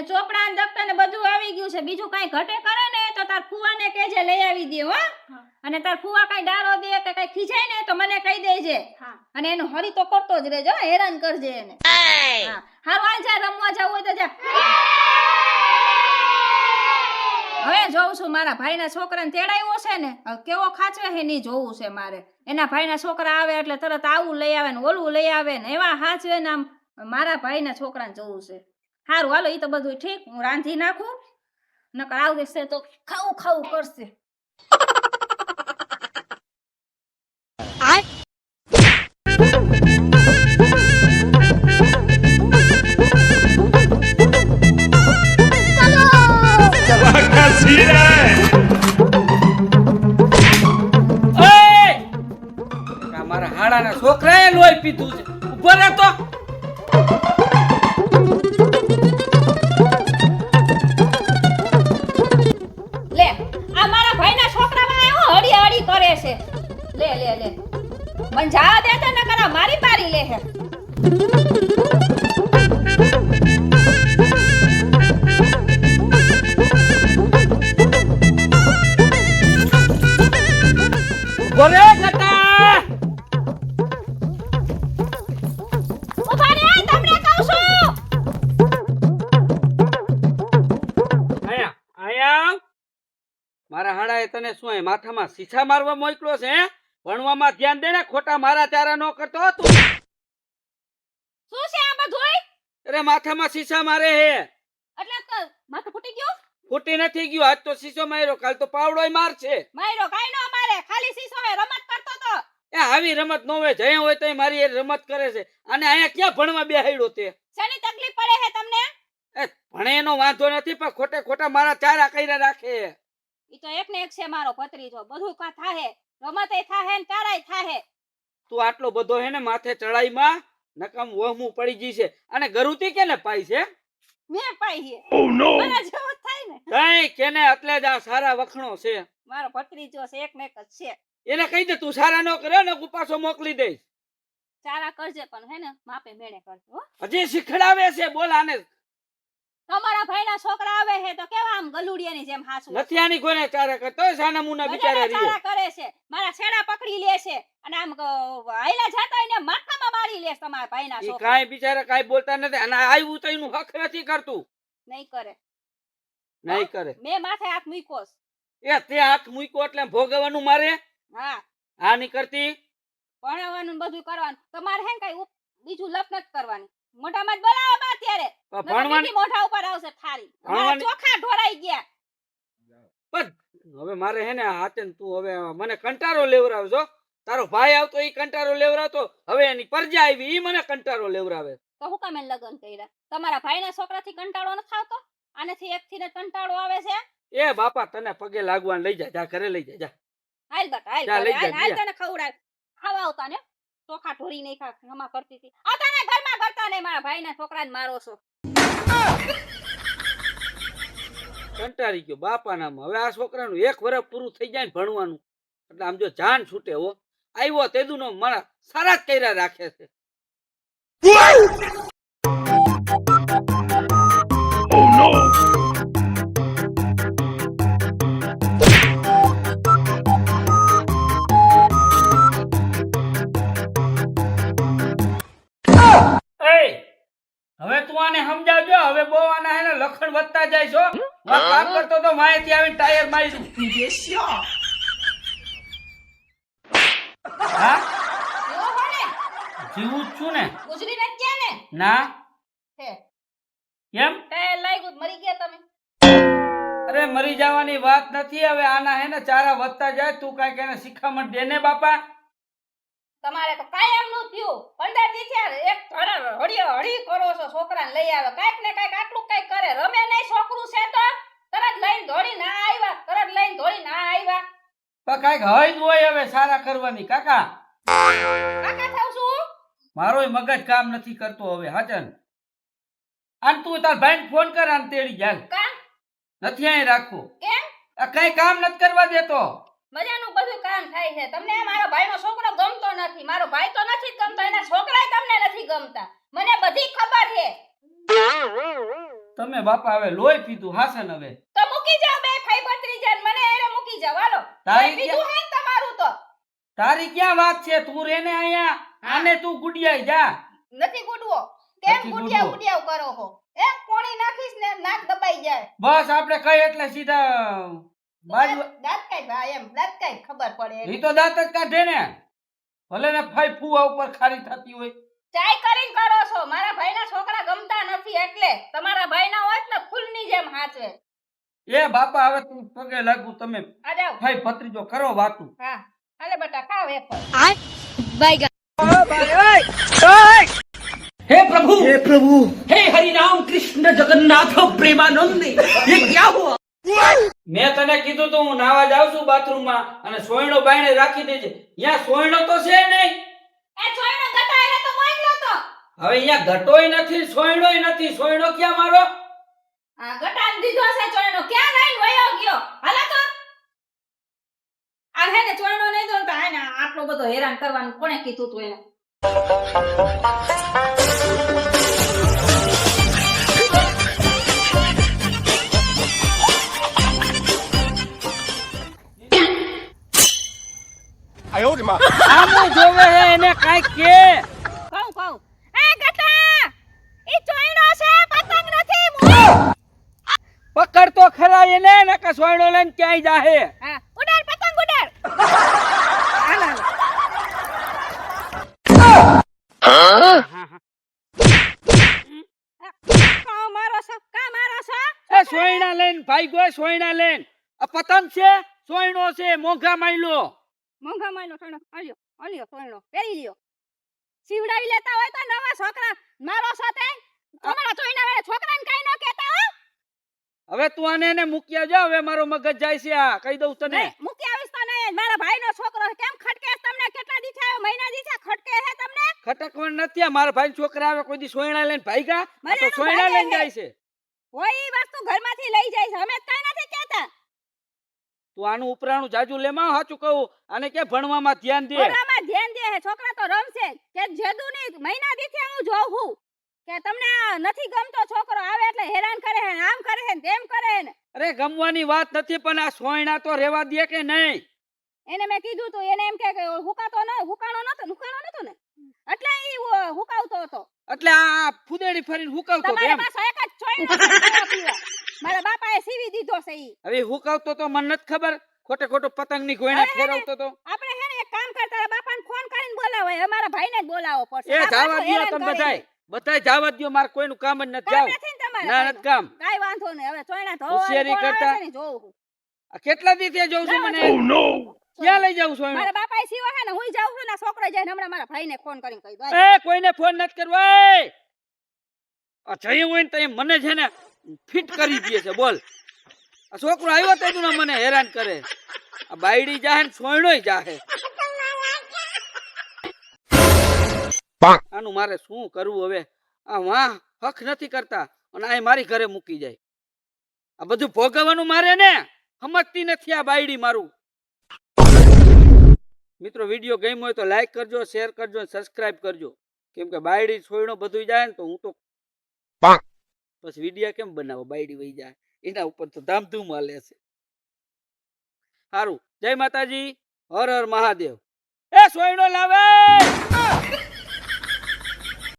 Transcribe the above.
અને ચોપડા ને દફતર ને બધું આવી ગયું છે. બીજું કઈ ઘટે કરે ને તો તાર ફુવાને કેજે લઈ આવી દે હો. અને તાર ફુવા કઈ ડારો દે કે કઈ ખીજાય ને તો મને કહી દેજે. અને એનું હરી તો કરતો જ રહેજો હેરાન કરજે એને. હારું હાલ જા રમવા જવું હોય તો જા. હવે જોઉં છું મારા ભાઈના છોકરાને તેડાવ્યો છે ને. કેવો ખાચવે છે નહીં જોવું છે મારે. એના ભાઈના છોકરા આવે એટલે તરત આવું લઈ આવે ને ઓલું લઈ આવે ને એવા હાચવે ને આમ મારા ભાઈના છોકરાને જોવું છે. સારું હાલો એ તો બધું ઠીક. હું રાંધી નાખું, નકર આવું દેશે તો ખાવું ખાવું કરશે. મારા હાડાના છોકરાએ લોહી પીધું છે. ઊભો રહે તને શું માથામાં શીછા મારવા મોકલો છે હે? ભણવામાં ધ્યાન દે ને ખોટા મારા ચારા ન કરતો તું. શું છે આ બધુંય? અરે માથામાં શીશા મારે હે. એટલે માથું ફૂટી ગયું? ફૂટી નથી ગયું આજ તો શીશો માર્યો કાલ તો પાવડોય મારશે. માર્યો કાઈ નો મારે ખાલી સીસો હે રમત કરતો તો. એ આવી રમત નો હોય જય હોય તો મારી એ રમત કરે છે. અને અહીંયા ક્યાં ભણવા બેહાડ્યો તે? શેની તકલીફ પડે હે તમને? એ ભણે એનો વાંધો નથી પણ ખોટે ખોટા મારા ચારા કર્યા રાખે. ઈ તો એક ને એક છે મારો ભત્રીજો. બધું કા થાહે? રમતે થાહે ને તારાય થાહે. તું આટલો બધો હે ને માથે ચડાઈમાં નકામ વહમું પડી ગઈ છે. અને ગરુતી કેને પાઈ છે? મે પાઈ હે મારા જેવું જ થાય ને. કઈ કેને એટલે જ આ સારા વખણો છે. મારો ભત્રીજો છે એક ને એક જ છે. એને કહી દે તું સારા નો કરે ને પાછો મોકલી દઈશ. સારા કરજે પણ હે ને માપે મેળે કરજો હજી શીખડાવે છે બોલ આને. તમારા ભાઈના છોકરા આવે છે તો કેવા આમ ગલુડિયાની જેમ હાસુ નથી આની કોને ચારા કરતો સાના મુના બિચારા રીએ ચારા કરે છે. મારા છેડા પકડી લે છે. અને આમ આયલા જાતા એને માથામાં મારી લે તમારા ભાઈના છોકરા. કાઈ બિચારા કાઈ બોલતા નથી અને આવ્યું તો એનું હક નથી કરતું. નહીં કરે. નહીં કરે. મેં માથે હાથ મૂક્યો એ તે હાથ મૂક્યો એટલે ભોગવવાનું મારે? હા. આ નહીં કરતી? ભણાવવાનું બધું કરવાનું. તમારે હે કઈ બીજું લપ નથી કરવાની. મોઢામાં જ બોલાવો બા અત્યારે. ભણવાની મોઢા ઉપર આવશે થારી મારા ચોખા ઢોરાઈ ગયા. હવે મારે હે ને હાથે તું હવે મને કંટારો લેવરાવજો. તારો ભાઈ આવતો ઈ કંટારો લેવરાતો હવે એની પરજા આવી ઈ મને કંટારો લેવરાવે. તો હું કામે લગન કર્યા? તમારા ભાઈના છોકરાથી કંટાળો ન થાવતો આનેથી એકથી ને કંટાળો આવે છે? એ બાપા તને પગે લાગવાને લઈ જા જા ઘરે લઈ જા જા. હાલ બટ હાલ હાલ તને ખવડાવ ખાવા આવતા ને? ચોખા ઢોરી નહીં ખા ખમા કરતી હતી. આ તને નહીં મારા ભાઈના છોકરાને મારો છો. કંટાળી ગયો બાપા નામ હવે આ છોકરાનું એક વર્ષ પૂરું થઈ જાય ને ભણવાનું. એટલે આમ જો જાન છૂટે હો. આવ્યો તેદુનો મારા સારા જ કર્યા રાખે છે. એય, મારી દઉં હા એવો હો ને જીવું જ છું ને ગુજરી નથી ગયા ને ના હે કેમ ટાયર લાગ્યું મરી ગયા તમે. અરે મરી જવાની વાત નથી હવે આના હે ને ચારા વધતા જાય તું કાઈ એને શિખામણ દે ને બાપા. તમારે તો કાઈ એમ નું થયું. પંદર દી થયા એક ધડ હળી હળી કરો છો છોકરાને લઈ આવે. કાઈક ને કાઈક આટલું કઈ કરે. રમે નહીં છોકરું છે તો? તરત લઈને ધોરી ના આવ્યા તરત લઈને ધોરી ના આવ્યા. પણ કાંઈક હોય જ હોય હવે સારા કરવાની. કાકા કાકા થાવ છું. મારો મગજ કામ નથી કરતો હવે હાજન આન તું તાર ભાઈને ફોન કર આને તેડી જાય કા? નથી અહીં રાખવું. કેમ? આ કઈ કામ નથી કરવા દેતો. મજાનું બધું કામ થાય છે. તમને મારો ભાઈનો છોકરો ગમતો નથી. મારો ભાઈ તો નથી ગમતો એના છોકરાય તમને નથી ગમતા. મને તમે બાપા હવે લોહી પીધું હાસન હવે. તો મૂકી જાવ બે ભાઈ ભત્રીજા ને મને એને મૂકી હાલો તારી પીધું હે તમારું તો. તારી ક્યાં વાત છે? તું રેને અહીંયા? આને તું ગુડિયાઈ જા. નથી ગુડવો. કેમ ગુડિયા ગુડિયા કરો હો? એ કોણી નાખીશ ને નાક દબાઈ જાય. બસ આપણે કઈ એટલે સીધા બાજુ દાંત કાઢ ભાઈ એમ દાંત કાઈ ખબર પડે. ઈ તો દાંત જ કાઢે ને. ભલે ને ફાઈ ફુવા ઉપર ખારી થતી હોય. ટ્રાય કરો છો. મારા ભાઈના છોકરા ગમતા નથી એટલે તમારા ભાઈના હોય ને ફૂલની જેમ હાચવે. એ બાપા હવે તું પગે લાગુ તમે આ જાવ ભાઈ ભત્રીજો કરો વાતું. હા. હાલે બટા ખાવ એક આ બાય હે પ્રભુ! હે પ્રભુ! હે હરિ રામ કૃષ્ણ જગન્નાથ પ્રેમાનંદ. એ ક્યાં હુઆ મેં તને કીધું તો હું નાવા જાઉં છું બાથરૂમમાં અને સોયણો બાયણે રાખી દેજે. ત્યાં સોયણો તો છે નહીં? એ સોયણો હવે અહીંયા ઘટોય નથી સોયણોય નથી. સોયણો ક્યાં મારો? આ ગટાને દીધો છે ચોયણો. ક્યાં લઈને વયો ગયો? હાલો તો. આ હે ને ચોયણો નહીં દો તો આને આટલો બધો હેરાન કરવાનું કોણે કીધું તું એને? આમું જોવે હે એને કાઈ કે કહું કહું એ ગટા ઈ ચોયનો છે પતંગ નથી મુ પકડ તો ખરા એને નકા સોયણો લઈને ક્યાંય જાહે. હા ઉડાડ પતંગ ઉડાડ. સોયણા લઈને ભાગ્યો સોયણા લઈને. આ પતંગ છે સોયણો છે મોંઘા માયલો. મોંઘા માયલો સોયનો આલ્યો આલ્યો સોયનો પહેરી લ્યો. સીવડાવી લેતા હોય તો નવા છોકરા મારો સાથે તમારા ચોયના વેળે છોકરાને કાઈ ન કહેતા હો હવે તું આને એને મૂક્યા જા હવે મારો મગજ જાય છે આ. કહી દઉં તને. મૂકી આવીશ તને. મારા ભાઈનો છોકરો કેમ ખટકે તમને કેટલા દી થયા મહિના દી થયા ખટકે હે તમને? ખટકવાનું નથી આ મારા ભાઈ છોકરા આવે કોઈ દી સોયણા લઈને આ તો સોયણા લઈને જાય છે. હોય વસ્તુ ઘરમાંથી લઈ જાય છે. અમે કઈ નથી કહેતા. તું આનું ઉપરાણું જાજુ લેમાં સાચું કહું. અને કે ભણવામાં ધ્યાન દે. ભણવામાં ધ્યાન દે. છોકરા તો રમશે કે જેદુની મહિના દી થયા હું જોઉં કે તમને નથી ગમતો છોકરો આવે એટલે હેરાન કરે હે આમ ને તેમ કરે ને અરે ગમવાની વાત નથી પણ આ સોયણા તો રેવા દે કે નહીં? એને મેં કીધું તું એને એમ કે હુકાતો ન હુકાણો નતો હુકાણો નતો ને. એટલે ઈ હુકાવતો હતો. એટલે આ ફુદેડી ફરીને હુકાવતો તમારે પાસે એક જ છોઈ મારા બાપાએ સીવી દીધો છે ઈ. હવે હુકાવતો તો મને નથી ખબર. ખોટે ખોટો પતંગની ગોયણા ફેરવતો તો. આપણે હે ને એક કામ કર તારા બાપાને ફોન કરીને બોલાવો અમારા ભાઈને જ બોલાવો પડશે. એ જાવા પાછું તમે બધાય. બધાય જાવા દો મારે કોઈનું કામ જ નથી જાવ. નથી ને તમારે ના કાંઈ કામ. કાંઈ વાંધો નહીં. હવે ચોયણા ધોવા હોશિયારી કરતા. જોઉં આ કેટલા દી ત્યાં જોઉં છું. મને ક્યાં લઈ જાઉં સોયણું મારા બાપા સીવો હે ને હું જાઉં છું ને છોકરો જઈને હમણાં મારા ભાઈને ફોન કરીને કહી દો એ કોઈને ફોન નત કરવો એ! આ જઈ હોય ને તો મને છે ને ફિટ કરી દે છે બોલ. આ છોકરો આવ્યો તો તું મને હેરાન કરે. આ બાયડી જાહે ને સોયણોય જાહે. આનું મારે શું કરવું હવે? આ વાહ હક નથી કરતા. અને આ મારી ઘરે મૂકી જાય. આ બધું ભોગવવાનું મારે ને સમજતી નથી આ બાયડી મારું. મિત્રો વીડિયો ગમ્યો હોય તો લાઈક કરજો શેર કરજો સબસ્ક્રાઇબ કરજો. કેમ કે બાયડી છોયણો બધું જાય ને તો હું તો પછી વિડીયા કેમ બનાવો? બાયડી વહી જાય. એના ઉપર તો ધામધૂમ હાલે છે. સારું જય માતાજી. હર હર મહાદેવ. એ સોયણો લાવે!